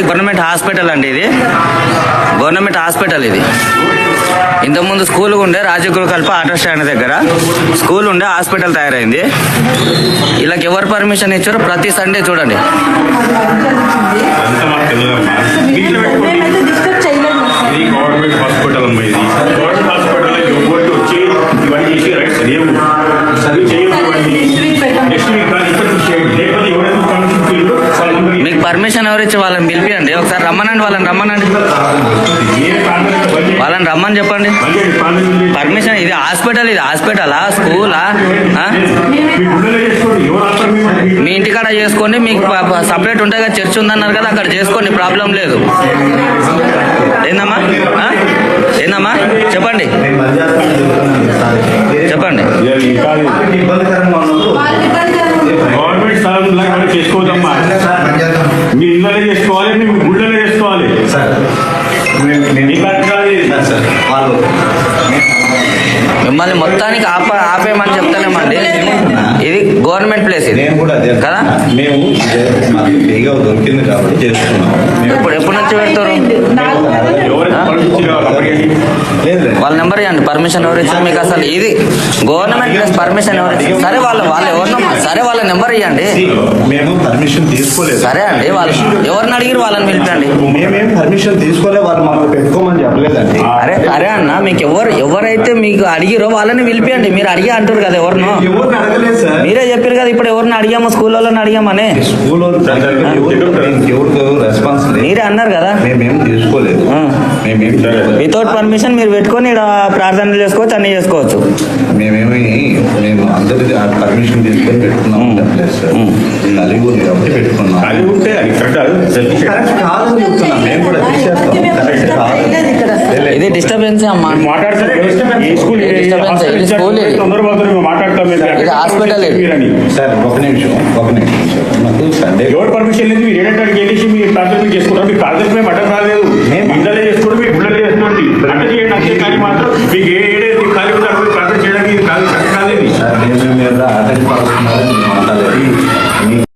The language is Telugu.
ఇది గవర్నమెంట్ హాస్పిటల్ అండి ఇది. గవర్నమెంట్ హాస్పిటల్ ఇది. ఇంతకుముందు స్కూల్ ఉండే రాజగురు కల్ప ఆటో స్టాండ్ దగ్గర. స్కూల్ ఉండే హాస్పిటల్ తయారైంది. ఇలాగ ఎవరు పర్మిషన్ ఇచ్చారో ప్రతి సండే చూడండి. పర్మిషన్ ఎవరు ఇచ్చి వాళ్ళని పిలిపియండి? ఒకసారి రమ్మనండి వాళ్ళని రమ్మనండి. వాళ్ళని రమ్మని చెప్పండి. పర్మిషన్ ఇది హాస్పిటల్ ఇది హాస్పిటలా? స్కూలా? ఆ? మీ ఇంటికాడ చేసుకోండి మీకు సపరేట్ ఉంటాయి కదా చర్చ్ ఉందన్నారు కదా అక్కడ చేసుకోండి ప్రాబ్లం లేదు. ఏందమ్మా? ఏందమ్మా? చెప్పండి. చెప్పండి. గవర్నమెంట్ స్థలం చేసుకోవద్దమ్మా. ఇళ్ళలో చేసుకోవాలి మీ గుళ్ళలో చేసుకోవాలి. మేము- మేము- మిమ్మల్ని మొత్తానికి ఆప ఆపేయమని చెప్తానేమండి ఇది గవర్నమెంట్ ప్లేస్ ఇది. నేను కూడా అదే కదా? మేము దొరికింది కాబట్టి చేస్తున్నాం మేము- ఇప్పుడు ఎప్పటి నుంచి పెడతారు? వాళ్ళ నెంబర్ ఇవ్వండి. పర్మిషన్ ఎవరు ఇచ్చారు మీకు అసలు ఇది గవర్నమెంట్ ప్లేస్ పర్మిషన్ ఎవరు ఇచ్చారు సరే వాళ్ళు వాళ్ళు ఎవరినో సరే వాళ్ళ నెంబర్ ఇవ్వండి. మేము పర్మిషన్ తీసుకోలేదు. సరే అండి వాళ్ళు ఎవరిని అడిగిరు వాళ్ళని పిలిపండి మేమేం పర్మిషన్ తీసుకోలే వాళ్ళు పెట్టుకోమని చెప్పలేదండి. అరే అరే అన్న మీకు ఎవరు ఎవరైతే మీకు అడిగిరో వాళ్ళని పిలిపియండి. మీరు అడిగా అంటారు కదా ఎవరినో. మీరే చెప్పారు కదా ఇప్పుడు ఎవరిని అడిగామో స్కూల్ వాళ్ళని అడిగామని స్కూల్ మీరే అన్నారు కదా. మేమేం తీసుకోలేదు ఆ. మేమేం తీసుకోలేదు. వితౌట్ పర్మిషన్ మీరు పెట్టుకొని ఇక్కడ ప్రార్థనలు చేసుకోవచ్చు అన్ని చేసుకోవచ్చు. మేమేమి మేము పర్మిషన్ తీసుకొని పెట్టుకున్నాం. చెప్పలేదు సార్ కలిగి ఉంది కాబట్టి పెట్టుకున్నాం. ఉంటే అది కరెక్ట్ కాదు. చెప్తున్నాం. మేము కూడా ఇది డిస్టర్బెన్స్ అమ్మా? హాస్పిటల్. సార్ ఒక నిమిషం ఒక నిమిషం. సండే ఎవరు పర్మిషన్ లేదు మీరు ఏడంటాడికి వెళ్ళేసి మీ మీరు చేసుకుంటారు మీ రాలేదు మేము- ఏమేమి మీద అటెండ్ పడుతున్నారని నేను